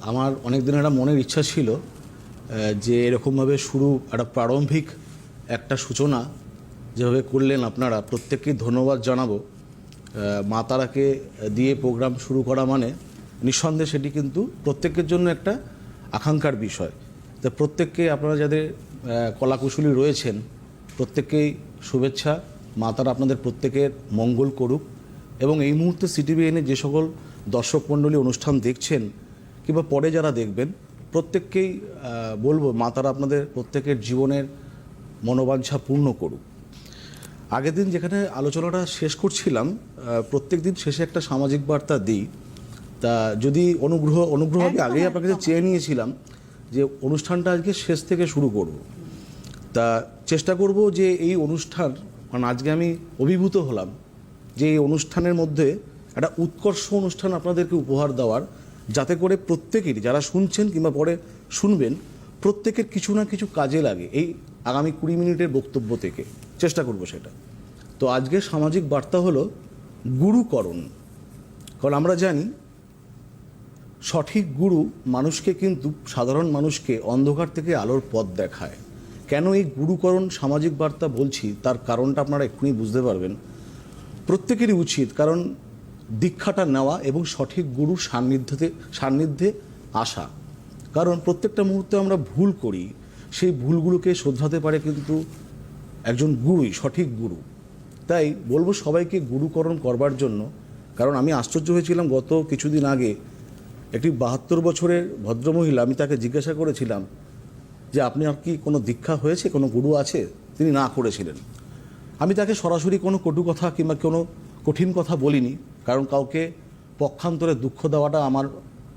আমার অনেক দিন একটা মনের ইচ্ছা ছিল যে এরকমভাবে শুরু একটা প্রারম্ভিক একটা সূচনা যেভাবে করলেন আপনারা প্রত্যেককেই ধন্যবাদ জানাব। মা তারাকে দিয়ে প্রোগ্রাম শুরু করা মানে নিঃসন্দেহে সেটি কিন্তু প্রত্যেকের জন্য একটা আকাঙ্ক্ষার বিষয়। তো প্রত্যেককে আপনারা যাদের কলাকুশলী রয়েছেন, প্রত্যেককেই শুভেচ্ছা। মা তারা আপনাদের প্রত্যেকের মঙ্গল করুক। এবং এই মুহূর্তে সিটিভিএনে যে সকল দর্শক মণ্ডলী অনুষ্ঠান দেখছেন কিংবা পরে যারা দেখবেন প্রত্যেককেই বলব মা তারা আপনাদের প্রত্যেকের জীবনের মনোবাঞ্ছা পূর্ণ করুক। আগের দিন যেখানে আলোচনাটা শেষ করছিলাম প্রত্যেক দিন শেষে একটা সামাজিক বার্তা দিই। তা যদি অনুগ্রহ অনুগ্রহ আমি আগেই আপনার কাছে চেয়ে নিয়েছিলাম যে অনুষ্ঠানটা আজকে শেষ থেকে শুরু করব। তা চেষ্টা করব যে এই অনুষ্ঠান কারণ আজকে আমি অভিভূত হলাম যে এই অনুষ্ঠানের মধ্যে একটা উৎকর্ষ অনুষ্ঠান আপনাদেরকে উপহার দেওয়ার যাতে করে প্রত্যেকেরই যারা শুনছেন কিংবা পরে শুনবেন, প্রত্যেকের কিছু না কিছু কাজে লাগে এই আগামী কুড়ি মিনিটের বক্তব্য থেকে। চেষ্টা করব সেটা। তো আজকে সামাজিক বার্তা হলো গুরুকরণ। কারণ আমরা জানি, সঠিক গুরু মানুষকে কিন্তু, সাধারণ মানুষকে অন্ধকার থেকে আলোর পথ দেখায়। কেন এই গুরুকরণ সামাজিক বার্তা বলছি? তার কারণটা আপনারা এক্ষুনি বুঝতে পারবেন। প্রত্যেকেরই উচিত, কারণ দীক্ষাটা নেওয়া এবং সঠিক গুরুর সান্নিধ্যতে, সান্নিধ্যে আসা। কারণ প্রত্যেকটা মুহূর্তে আমরা ভুল করি, সেই ভুলগুলোকে শোধরাতে পারে কিন্তু একজন গুরুই, সঠিক গুরু। তাই বলব সবাইকে গুরুকরণ করবার জন্য, কারণ আমি আশ্চর্য হয়েছিলাম গত কিছুদিন আগে, একটি বাহাত্তর বছরের ভদ্রমহিলা, আমি তাকে জিজ্ঞাসা করেছিলাম যে, আপনি আর কি কোনো দীক্ষা হয়েছে? কোনো গুরু আছে? তিনি না করেছিলেন। আমি তাকে সরাসরি কোনো কটু কথা কিংবা কোনো কঠিন কথা বলিনি। কারণ কাউকে পক্ষান্তরে দুঃখ দেওয়াটা আমার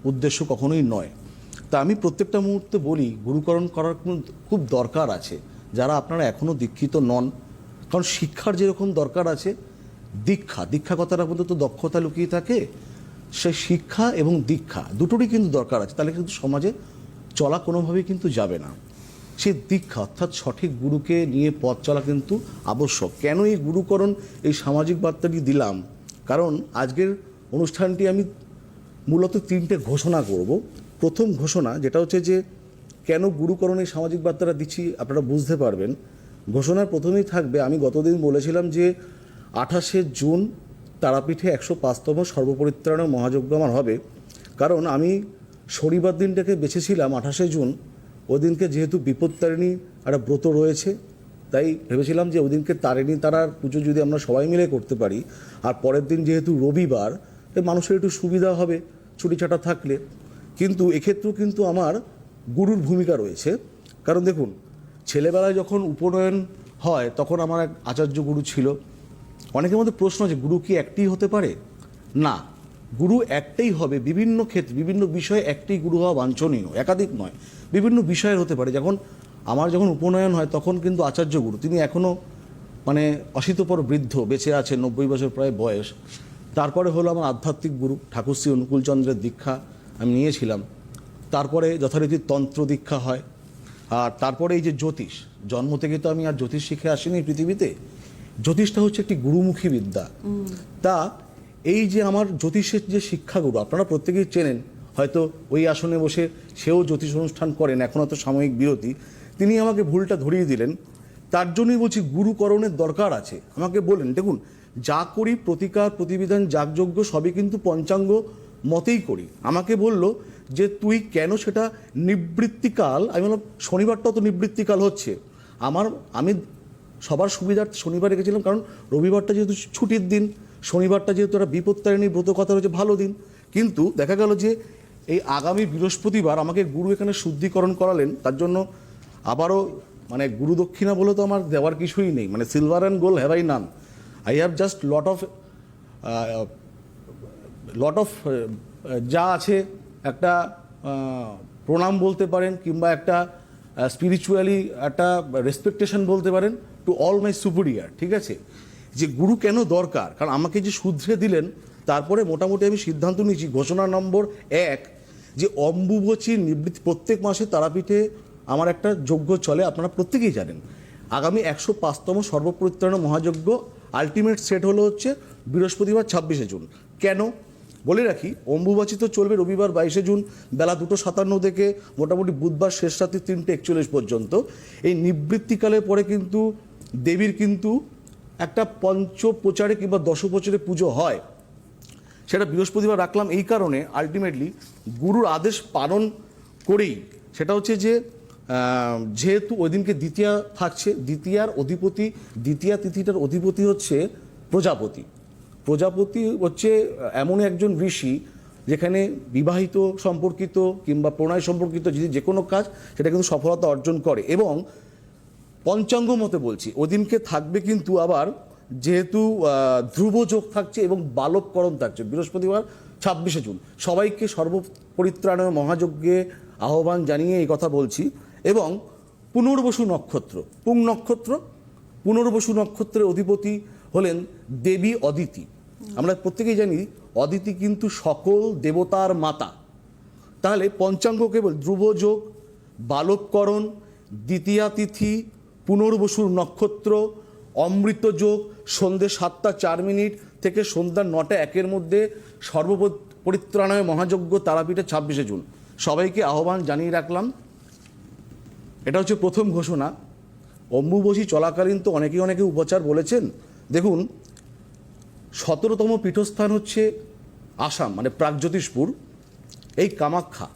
উদ্দেশ্য কখনোই নয়। তা আমি প্রত্যেকটা মুহূর্তে বলি, গুরুকরণ করার খুব দরকার আছে। যারা আপনারা এখনও দীক্ষিত নন, কারণ শিক্ষার যেরকম দরকার আছে, দীক্ষা দীক্ষা কথাটা বলতে তো দক্ষতা লুকিয়ে থাকে। সে শিক্ষা এবং দীক্ষা দুটোরই কিন্তু দরকার আছে, তাহলে কিন্তু সমাজে চলা কোনোভাবেই কিন্তু যাবে না। সেই দীক্ষা অর্থাৎ সঠিক গুরুকে নিয়ে পথ চলা কিন্তু আবশ্যক। কেন এই গুরুকরণ, এই সামাজিক বার্তাটি দিলাম? কারণ আজকের অনুষ্ঠানটি আমি মূলত তিনটে ঘোষণা করব। প্রথম ঘোষণা যেটা হচ্ছে যে, কেন গুরুকরণে সামাজিক বার্তাটা দিচ্ছি আপনারা বুঝতে পারবেন। ঘোষণার প্রথমেই থাকবে, আমি গতদিন বলেছিলাম যে, আঠাশে জুন তারাপীঠে একশো পাঁচতম সর্বপরিত্রাণের মহাযজ্ঞ আমার হবে। কারণ আমি শনিবার দিনটাকে বেছেছিলাম, আঠাশে জুন। ওই দিনকে যেহেতু বিপত্তারিণী একটা ব্রত রয়েছে তাই ভেবেছিলাম যে ওই দিনকে তারিণী তারার পুজো যদি আমরা সবাই মিলে করতে পারি, আর পরের দিন যেহেতু রবিবার মানুষের একটু সুবিধা হবে ছুটি ছাটা থাকলে। কিন্তু এক্ষেত্রেও কিন্তু আমার গুরুর ভূমিকা রয়েছে। কারণ দেখুন, ছেলেবেলায় যখন উপনয়ন হয়, তখন আমার এক আচার্য গুরু ছিল। অনেকের মধ্যে প্রশ্ন আছে, গুরু কি একটি হতে পারে? না, গুরু একটাই হবে। বিভিন্ন ক্ষেত্রে, বিভিন্ন বিষয়ে একটি গুরু হওয়া বাঞ্ছনীয়, একাধিক নয়। বিভিন্ন বিষয়ের হতে পারে। যখন আমার যখন উপনয়ন হয় তখন কিন্তু আচার্য গুরু, তিনি এখনও মানে অশীতপর বৃদ্ধ, বেঁচে আছে, নব্বই বছর প্রায় বয়স। তারপরে হলো আমার আধ্যাত্মিক গুরু, ঠাকুরশ্রী অনুকূলচন্দ্রের দীক্ষা আমি নিয়েছিলাম। তারপরে যথারীতি তন্ত্র দীক্ষা হয়। আর তারপরে এই যে জ্যোতিষ, জন্ম থেকে তো আমি আর জ্যোতিষ শিখে আসিনি পৃথিবীতে। জ্যোতিষটা হচ্ছে একটি গুরুমুখী বিদ্যা। তা এই যে আমার জ্যোতিষের যে শিক্ষাগুরু আপনারা প্রত্যেকেই চেনেন, হয়তো ওই আসনে বসে সেও জ্যোতিষ অনুষ্ঠান করেন, এখন হয়তো সাময়িক বিরতি। তিনি আমাকে ভুলটা ধরিয়ে দিলেন। তার জন্যই বলছি গুরুকরণের দরকার আছে। আমাকে বলেন, দেখুন, যা করি, প্রতিকার, প্রতিবিধান, যাগযজ্ঞ, সবই কিন্তু পঞ্চাঙ্গ মতেই করি। আমাকে বলল যে, তুই কেন সেটা নিবৃত্তিকাল? আমি বললাম শনিবারটাও তো নিবৃত্তিকাল হচ্ছে। আমার, আমি সবার সুবিধার্থে শনিবার রেখেছিলাম, কারণ রবিবারটা যেহেতু ছুটির দিন, শনিবারটা যেহেতু একটা বিপত্তারিণী ব্রত কথা রয়েছে, ভালো দিন। কিন্তু দেখা গেল যে, এই আগামী বৃহস্পতিবার আমাকে গুরু এখানে শুদ্ধিকরণ করালেন। তার জন্য আবারও মানে গুরু দক্ষিণা বলে তো আমার দেওয়ার কিছুই নেই। মানে silver and gold have I none I have just lot of lot of যা আছে, একটা প্রণাম বলতে পারেন, কিংবা একটা স্পিরিচুয়ালি একটা রেসপেকটেশন বলতে পারেন টু অল মাই সুপিরিয়ার ঠিক আছে? যে গুরু কেন দরকার? কারণ আমাকে যে শুধরে দিলেন, তারপরে মোটামুটি আমি সিদ্ধান্ত নিয়েছি ঘোষণা নম্বর এক, যে অম্বুবচী নিবৃত্তি প্রত্যেক মাসে তারাপীঠে আমার একটা যজ্ঞ চলে, আপনারা প্রত্যেকেই জানেন। আগামী একশো পাঁচতম সর্বপরিত্রাণ মহাযজ্ঞ আলটিমেট সেট হলো হচ্ছে বৃহস্পতিবার ছাব্বিশে জুন। কেন? বলে রাখি অম্বুবাচী তো চলবে রবিবার বাইশে জুন, বেলা দুটো সাতান্ন থেকে মোটামুটি বুধবার শেষ রাত্রি তিনটে একচল্লিশ পর্যন্ত। এই নিবৃত্তিকালের পরে কিন্তু দেবীর কিন্তু একটা পঞ্চপ্রচারে কিংবা দশপ্রচারে পুজো হয়। সেটা বৃহস্পতিবার রাখলাম এই কারণে আলটিমেটলি গুরুর আদেশ পালন করেই। সেটা হচ্ছে যে যেহেতু ওই দিনকে দ্বিতীয়া থাকছে, দ্বিতীয়ার অধিপতি, দ্বিতীয়া তিথিটার অধিপতি হচ্ছে প্রজাপতি। প্রজাপতি হচ্ছে এমন একজন ঋষি যেখানে বিবাহিত সম্পর্কিত কিংবা প্রণয় সম্পর্কিত যদি যে কোনো কাজ, সেটা কিন্তু সফলতা অর্জন করে। এবং পঞ্চাঙ্গ মতে বলছি ওদিনকে থাকবে কিন্তু আবার যেহেতু ধ্রুব যোগ থাকছে এবং বালককরণ থাকছে, বৃহস্পতিবার ছাব্বিশে জুন। সবাইকে সর্বপরিত্রাণয় মহাযজ্ঞে আহ্বান জানিয়ে এই কথা বলছি। এবং পুনর্বসু নক্ষত্র, পুং নক্ষত্র, পুনর্বসু নক্ষত্রের অধিপতি হলেন দেবী অদিতি। আমরা প্রত্যেকেই জানি অদিতি কিন্তু সকল দেবতার মাতা। তাহলে পঞ্চাঙ্গ কেবল ধ্রুবযোগ বালককরণ দ্বিতীয়া তিথি পুনর্বসুর নক্ষত্র অমৃত যোগ সন্ধ্যে সাতটা চার মিনিট থেকে সন্ধ্যা নটা একের মধ্যে সর্বপরিত্রাণায় মহাযজ্ঞ তারাপীঠে ছাব্বিশে জুন। সবাইকে আহ্বান জানিয়ে রাখলাম। এটা হচ্ছে প্রথম ঘোষণা। অম্বুবসী চলাকালীন তো অনেকে অনেকে উপচার বলেছেন। দেখুন, সতেরোতম পীঠস্থান হচ্ছে আসাম মানে প্রাগজ্যোতিষপুর এই কামাখ্যা।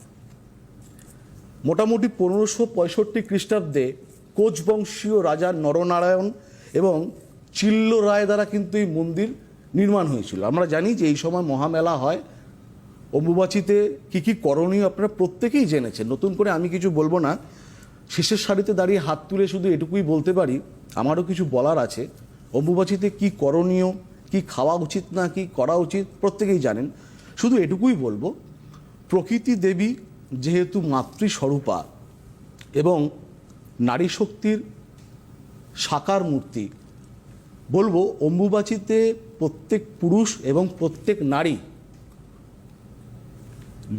মোটামুটি পনেরোশো পঁয়ষট্টি খ্রিস্টাব্দে কোচবংশীয় রাজা নরনারায়ণ এবং চিল্ল রায় দ্বারা কিন্তু এই মন্দির নির্মাণ হয়েছিল। আমরা জানি যে এই সময় মহামেলা হয়। অম্বুবাচিতে কী কী করণীয় আপনারা প্রত্যেকেই জেনেছেন। নতুন করে আমি কিছু বলব না। শেষের সারিতে দাঁড়িয়ে হাত তুলে শুধু এটুকুই বলতে পারি, আমারও কিছু বলার আছে। অম্বুবাচিতে কি করণীয়, কি খাওয়া উচিত না, কি করা উচিত, প্রত্যেকেই জানেন। শুধু এটুকুই বলব, প্রকৃতি দেবী যেহেতু মাতৃস্বরূপা এবং নারী শক্তির সাকার মূর্তি, বলব অম্বুবাচিতে প্রত্যেক পুরুষ এবং প্রত্যেক নারী,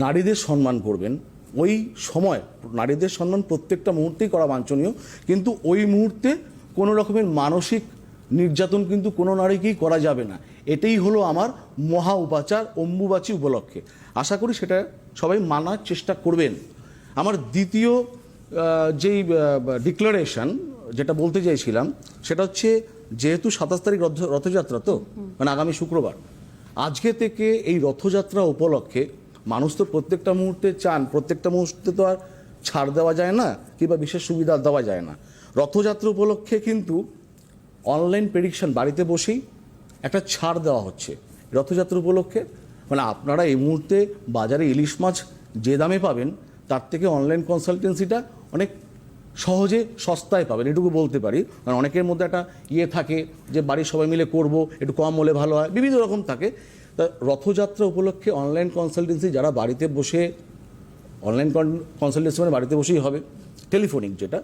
নারীদের সম্মান করবেন। ওই সময় নারীদের সম্মান প্রত্যেকটা মুহূর্তেই করা বাঞ্ছনীয়। কিন্তু ওই মুহূর্তে কোনো রকমের মানসিক নির্যাতন কিন্তু কোনো নারীকেই করা যাবে না। এটাই হলো আমার মহা উপাচার, অম্বুবাচী উপলক্ষে। আশা করি সেটা সবাই মানার চেষ্টা করবেন। আমার দ্বিতীয় যেই ডিক্লারেশন যেটা বলতে চাইছিলাম, সেটা হচ্ছে যেহেতু সাতাশ তারিখ রথ, রথযাত্রা তো মানে আগামী শুক্রবার, আজকে থেকে এই রথযাত্রা উপলক্ষে মানুষ তো প্রত্যেকটা মুহূর্তে চান, প্রত্যেকটা মুহূর্তে তো আর ছাড় দেওয়া যায় না, কিংবা বিশেষ সুবিধা দেওয়া যায় না। রথযাত্রা উপলক্ষে কিন্তু অনলাইন প্রেডিকশন বাড়িতে বসেই একটা ছাড় দেওয়া হচ্ছে রথযাত্রা উপলক্ষে। মানে আপনারা এই মুহূর্তে বাজারে ইলিশ মাছ যে দামে পাবেন, তার থেকে অনলাইন কনসালটেন্সিটা অনেক সহজে সস্তায় পাবেন, এটুকু বলতে পারি। কারণ অনেকের মধ্যে একটা ইয়ে থাকে যে বাড়ির সবাই মিলে করব, একটু কম হলে ভালো হয়, বিভিন্ন রকম থাকে। তা রথযাত্রা উপলক্ষে অনলাইন কনসালটেন্সি যারা বাড়িতে বসে অনলাইন কনসালটেন্সি মানে বাড়িতে বসেই হবে টেলিফোনিক যেটা,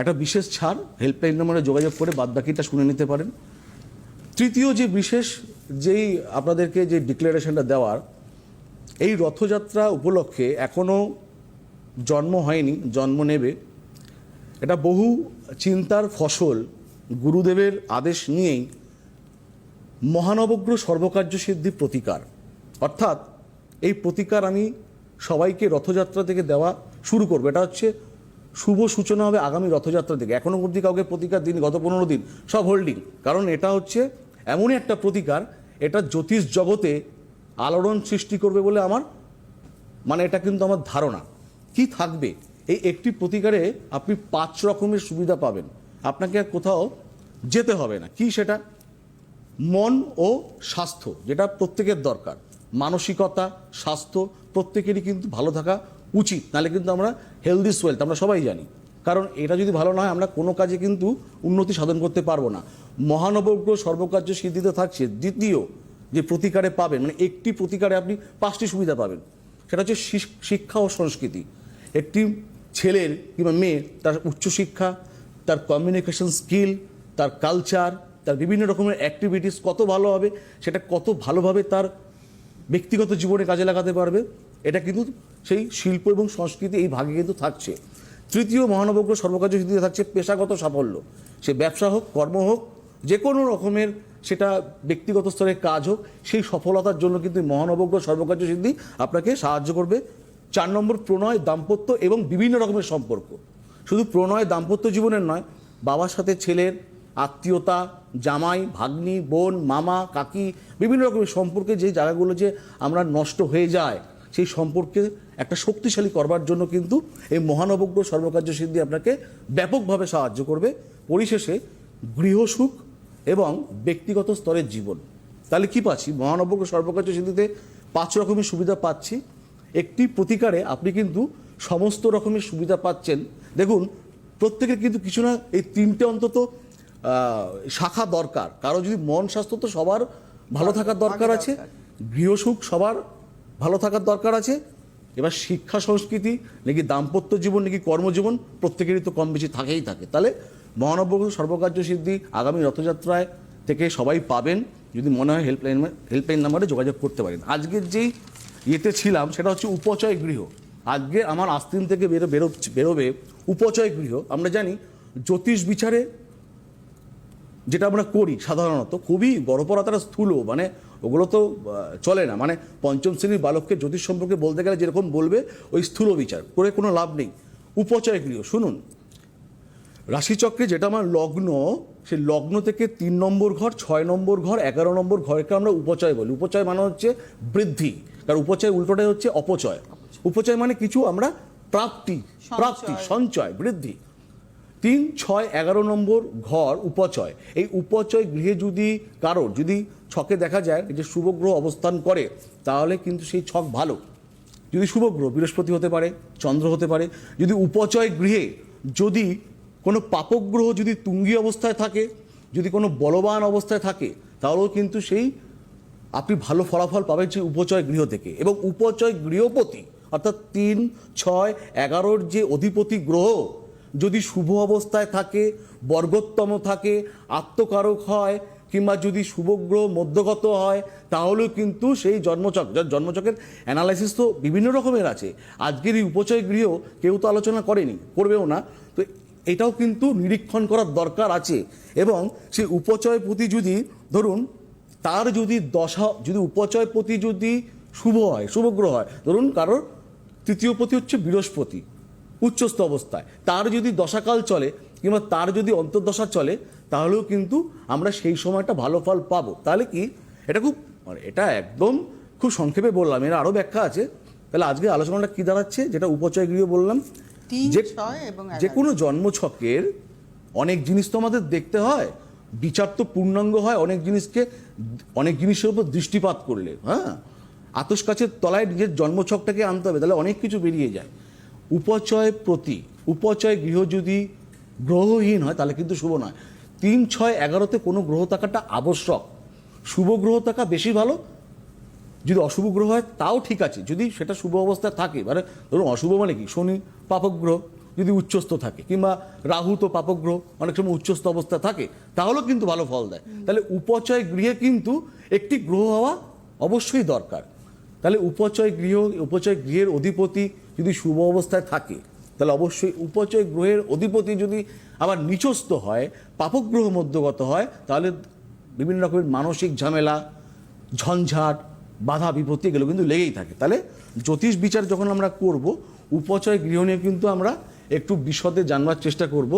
একটা বিশেষ ছাড় হেল্পলাইন নম্বরে যোগাযোগ করে বাদবাকিটা শুনে নিতে পারেন। তৃতীয় যে বিশেষ যেই আপনাদেরকে যে ডিক্লারেশনটা দেওয়ার, এই রথযাত্রা উপলক্ষে এখনও জন্ম হয়নি, জন্ম নেবে। এটা বহু চিন্তার ফসল, গুরুদেবের আদেশ নিয়েই মহানবগ্র সর্বকার্য সিদ্ধি প্রতিকার। অর্থাৎ এই প্রতিকার আমি সবাইকে রথযাত্রা থেকে দেওয়া শুরু করব। এটা হচ্ছে শুভ সূচনা হবে আগামী রথযাত্রা থেকে এখনও অবধি কাউকে প্রতিকার দিন গত পনেরো দিন। সব হোল্ডিং। কারণ এটা হচ্ছে এমনই একটা প্রতিকার, এটা জ্যোতিষ জগতে আলোড়ন সৃষ্টি করবে বলে আমার মানে এটা কিন্তু আমার ধারণা। কি থাকবে? এই একটি প্রতিকারে আপনি পাঁচ রকমের সুবিধা পাবেন। আপনাকে আর কোথাও যেতে হবে না। কি সেটা? মন ও স্বাস্থ্য, যেটা প্রত্যেকের দরকার। মানসিকতা, স্বাস্থ্য প্রত্যেকেরই কিন্তু ভালো থাকা উচিত। নাহলে কিন্তু আমরা হেলদি সোয়েলথ আমরা সবাই জানি। কারণ এটা যদি ভালো না হয়, আমরা কোনো কাজে কিন্তু উন্নতি সাধন করতে পারব না। মহানবগ্র সর্বকার্য সিদ্ধিতে থাকছে। দ্বিতীয় যে প্রতিকারে পাবেন মানে একটি প্রতিকারে আপনি পাঁচটি সুবিধা পাবেন। সেটা হচ্ছে শিক- শিক্ষা ও সংস্কৃতি। একটি ছেলের কিংবা মেয়ে তার উচ্চশিক্ষা, তার কমিউনিকেশন স্কিল তার কালচার তার বিভিন্ন রকমের অ্যাক্টিভিটিস কত ভালো হবে, সেটা কত ভালোভাবে তার ব্যক্তিগত জীবনে কাজে লাগাতে পারবে, এটা কিন্তু সেই শিল্প এবং সংস্কৃতি এই ভাগে কিন্তু থাকছে। তৃতীয় মহানবগ্র সর্বকার্য সিদ্ধিতে থাকছে পেশাগত সাফল্য। সে ব্যবসা হোক, কর্ম হোক যে কোনো রকমের সেটা ব্যক্তিগত স্তরে কাজ হোক, সেই সফলতার জন্য কিন্তু মহানবগ্রহ সর্বকার্য সিদ্ধি আপনাকে সাহায্য করবে। চার নম্বর, প্রণয়, দাম্পত্য এবং বিভিন্ন রকমের সম্পর্ক। শুধু প্রণয়, দাম্পত্য জীবনের নয়, বাবার সাথে ছেলের আত্মীয়তা, জামাই, ভাগ্নি, বোন, মামা, কাকি, বিভিন্ন রকমের সম্পর্কে যে জায়গাগুলো যে আমরা নষ্ট হয়ে যায়, সেই সম্পর্কে একটা শক্তিশালী করবার জন্য কিন্তু এই মহানবগ্রহ সর্বকার্য সিদ্ধি আপনাকে ব্যাপকভাবে সাহায্য করবে। পরিশেষে গৃহসুখ এবং ব্যক্তিগত স্তরের জীবন। তাহলে কি পাচ্ছি? মহানবগ্রহ সর্বকার্য সিদ্ধিতে পাঁচ রকমের সুবিধা পাচ্ছি। একটি প্রতিকারে আপনি কিন্তু সমস্ত রকমের সুবিধা পাচ্ছেন। দেখুন, প্রত্যেকের কিন্তু কিছু না, এই তিনটে অন্তত শাখা দরকার। কারও যদি মন স্বাস্থ্য তো সবার ভালো থাকার দরকার আছে গৃহসুখ সবার ভালো থাকার দরকার আছে। এবার শিক্ষা সংস্কৃতি নাকি দাম্পত্য জীবন নাকি কর্মজীবন প্রত্যেকেরই তো কম বেশি থাকেই থাকে। তাহলে মহানবগ্রহ সর্বকার্য সিদ্ধি আগামী রথযাত্রায় থেকে সবাই পাবেন। যদি মনে হয় হেল্পলাইন হেল্পলাইন নাম্বারে যোগাযোগ করতে পারেন। আজকের যেই ইয়েতে ছিলাম সেটা হচ্ছে উপচয় গৃহ। আজকে আমার আস্তিন থেকে বেরো বেরো বেরোবে উপচয় গৃহ। আমরা জানি জ্যোতিষ বিচারে যেটা আমরা করি সাধারণত খুবই গড়পড়া স্থূল মানে ওগুলো তো চলে না। মানে পঞ্চম শ্রেণির বালককে জ্যোতিষ সম্পর্কে বলতে গেলে যেরকম বলবে ওই স্থূল বিচার করে কোনো লাভ নেই। উপচয় গৃহ শুনুন। রাশিচক্রে যেটা আমার লগ্ন সেই লগ্ন থেকে তিন নম্বর ঘর ছয় নম্বর ঘর এগারো নম্বর ঘরকে আমরা উপচয় বলি। উপচয় মানে হচ্ছে বৃদ্ধি কারণ উপচয় উল্টোটাই হচ্ছে অপচয়। উপচয় মানে কিছু আমরা প্রাপ্তি প্রাপ্তি সঞ্চয় বৃদ্ধি। তিন ছয় এগারো নম্বর ঘর উপচয়। এই উপচয় গৃহে যদি কারোর, যদি ছকে দেখা যায় যে শুভগ্রহ অবস্থান করে, তাহলে কিন্তু সেই ছক ভালো। যদি শুভগ্রহ বৃহস্পতি হতে পারে, চন্দ্র হতে পারে, যদি উপচয় গৃহে যদি কোনো পাপগ্রহ যদি তুঙ্গি অবস্থায় থাকে, যদি কোনো বলবান অবস্থায় থাকে, তাহলেও কিন্তু সেই আপনি ভালো ফলাফল পাবেন সেই উপচয় গৃহ থেকে। এবং উপচয় গৃহপতি, অর্থাৎ তিন, ছয়, এগারোর যে অধিপতি গ্রহ যদি শুভ অবস্থায় থাকে, বর্গোত্তম থাকে, আত্মকারক হয়, কিংবা যদি শুভগ্রহ মধ্যগত হয়, তাহলেও কিন্তু সেই জন্মচক জন্মচকের অ্যানালাইসিস তো বিভিন্ন রকমের আছে। আজকের এই উপচয় গৃহ কেউ তো আলোচনা করেনি, করবেও না। তো এটাও কিন্তু নিরীক্ষণ করার দরকার আছে। এবং সেই উপচয় প্রতি যদি ধরুন, তার যদি দশা, যদি উপচয় প্রতি যদি শুভ হয়, শুভ গ্রহ হয়, ধরুন কারোর তৃতীয় পতি হচ্ছে বৃহস্পতি। উচ্চস্থ অবস্থায়। তার যদি দশাকাল চলে কিংবা তার যদি অন্তর্দশা চলে তাহলেও কিন্তু আমরা সেই সময়টা ভালো ফল পাবো। তাহলে কি? এটা খুব মানে এটা একদম খুব সংক্ষেপে বললাম। এর আরও ব্যাখ্যা আছে। তাহলে আজকে আলোচনাটা কি দাঁড়াচ্ছে? যেটা উপচয় গৃহ বললাম। যে কোনো জন্মছকের অনেক জিনিস তো আমাদের দেখতে হয়। বিচার তো পূর্ণাঙ্গ হয় অনেক জিনিসকে অনেক জিনিসের উপর দৃষ্টিপাত করলে। হ্যাঁ? আতস কাছের তলায় নিজের জন্মছকটাকে আনতে হবে। তাহলে অনেক কিছু বেরিয়ে যায়। উপচয় প্রতি, উপচয় গৃহ যদি গ্রহহীন হয়, তাহলে কিন্তু শুভ নয়। তিন, ছয়, এগারোতে কোনো গ্রহ থাকাটা আবশ্যক। শুভ গ্রহ থাকা বেশি ভালো। যদি অশুভ গ্রহ হয়, তাও ঠিক আছে। যদি সেটা শুভ অবস্থায় থাকে মানে ধরুন অশুভ মানে কি? শনি পাপক গ্রহ যদি উচ্চস্থ থাকে, কিংবা রাহু তো পাপক গ্রহ, অনেক সময় উচ্চস্থ অবস্থায় থাকে, তাহলেও কিন্তু ভালো ফল দেয়। তাহলে উপচয় গৃহে কিন্তু একটি গ্রহ হওয়া অবশ্যই দরকার। তাহলে উপচয় গৃহ, উপচয় গৃহের অধিপতি যদি শুভ অবস্থায় থাকে, তাহলে অবশ্যই উপচয় গ্রহের অধিপতি যদি আবার নিচস্থ হয়, পাপগ্রহ মধ্যগত হয়, তাহলে বিভিন্ন রকমের মানসিক ঝামেলা, ঝঞ্ঝাট, বাধা, বিপত্তি এগুলো কিন্তু লেগেই থাকে। তাহলে জ্যোতিষ বিচার যখন আমরা করব, উপচয় গৃহ নিয়ে কিন্তু আমরা একটু বিশদে জানবার চেষ্টা করব।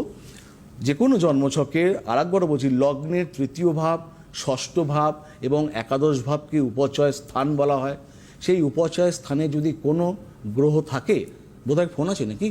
যে কোনো জন্মছকের আর একবার বলছি লগ্নের তৃতীয় ভাব, ষষ্ঠ ভাব এবং একাদশ ভাবকে উপচয় স্থান বলা হয়। সেই উপচয় স্থানে যদি কোনো গ্রহ থাকে বোধহয় ফোন আছে নাকি?